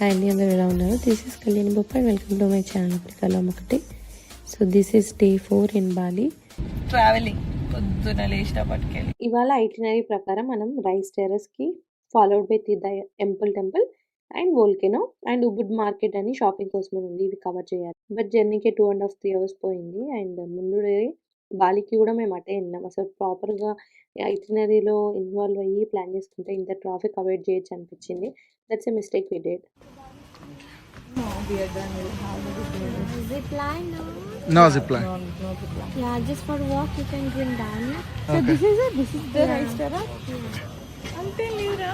This is Kalyani బొప్పాయి welcome to my channel అమెరికాలో ఒకటి so this is day four in Bali traveling పొద్దున లేచినప్పటికెళ్ళి. ఇవాళ ఐటినరీ ప్రకారం మనం rice టెరస్కి followed by Tirtha temple temple and volcano and Ubud market అని షాపింగ్ కోసం ఉంది. ఇవి కవర్ చేయాలి. But జర్నీకి two and half three hours పోయింది. అండ్ ముందు బాలికి కూడా మేము అటే వెళ్ళాం అసలు ప్రాపర్గా ఐటినరీలో ఇన్వాల్వ్ అయ్యి ప్లాన్ చేసుకుంటే ఇంత ట్రాఫిక్ అవాయిడ్ చేయొచ్చు అనిపించింది. That's a mistake we date Zip line, no? No zip line. Yeah, just for walk you can bring down. So this is this is the rice terrace అంతే లేదురా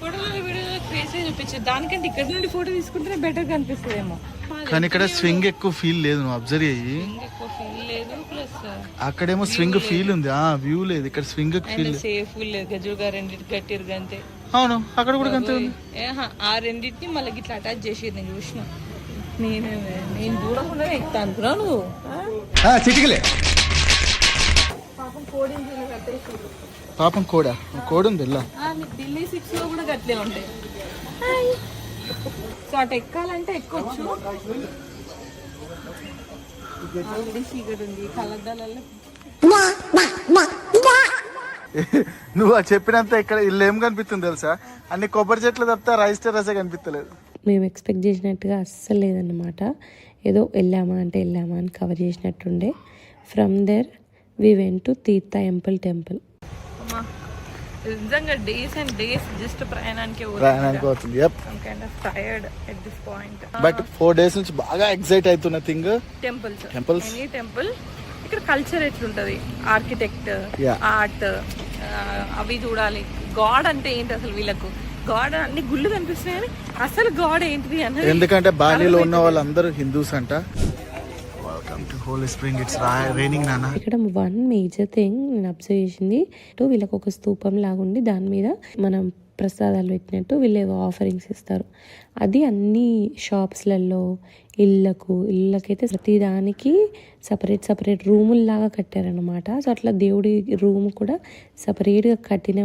ఫోటోలో వీడియోలో craze చూపించే దానికంటే ఇక్కడ నుండి ఫోటో తీసుకుంటేనే బెటర్ కనిపిస్తుందేమో కానీ ఇక్కడ స్వింగ్ ఎక్కువ ఫీల్ లేదు నువ్వు అబ్జర్వ్ అయ్యి ఎక్కువ ఫీల్ లేదు ప్లస్ అక్కడేమో స్వింగ్ ఫీల్ ఉంది. ఆ వ్యూ లేదు. ఇక్కడ స్వింగ్ ఫీల్ సేఫ్ లేదు. గజుగా రెండింటి కట్టిరు అంతే. అవును అక్కడ కూడా అంతే ఉంది. ఏహా, ఆ రెండింటిని మళ్ళీ ఇట్లా అటాచ్ చేసి నేను చూసిన. నేను నేను చూడకుండా ఎక్కుతా అనుకున్నా నువ్వు? చిటికలే. పాపం కోడా కోడి? ఉంది ఇలా ఢిల్లీ సిక్స్లో కూడా గట్లే ఉంటాయి సో అటు ఎక్కాలంటే ఎక్కొచ్చు. నువ్వు అది చెప్పినంత ఇక్కడ ఇల్లు ఏం కనిపిస్తుంది తెలుసా? అన్ని కొబ్బరి చెట్లు తప్పితే రైస్ టెరసే కనిపిస్తలేదు. మేము ఎక్స్పెక్ట్ చేసినట్టుగా అస్సలు లేదన్నమాట ఏదో వెళ్ళామా అంటే వెళ్ళామా అని cover చేసినట్టుండే. From there we went to Tirtha temple temple నిజంగా డేస్ అండ్ డేస్ జస్ట్ ప్రయాణానికి ప్రయాణానికి అవుతుంది kind of tired at this point but four days నుంచి బాగా ఎక్సైట్ అవుతున్న thing temples Temples. Any temple ఇక్కడ కల్చర్ ఎట్లుంటది? ఆర్కిటెక్ట్. ఆర్ట్ అవి చూడాలి. గాడ్ అంటే ఏంటి అసలు వీళ్ళకు? గాడ్ అన్ని గుళ్ళు కనిపిస్తున్నాయి కానీ అసలు గాడ్ ఏంటిది అన్నది ఎందుకంటే బాలీలో ఉన్న వాళ్ళందరూ హిందూస్ అంట. Welcome to holy spring it's raining నానా ఇక్కడ వన్ మేజర్ థింగ్ నేను అబ్జర్వ్ చేసింది టు వీళ్ళకి ఒక స్తూపం లాగా ఉండి దాని మీద మనం ప్రసాదాలు పెట్టినట్టు వీళ్ళు ఏవో ఆఫరింగ్స్ ఇస్తారు. అది అన్ని షాప్స్లలో ఇళ్ళకు ఇళ్ళకైతే ప్రతి దానికి సపరేట్ సపరేట్ రూముల్లాగా కట్టారనమాట సో అట్లా దేవుడి రూమ్ కూడా సపరేట్గా కట్టిన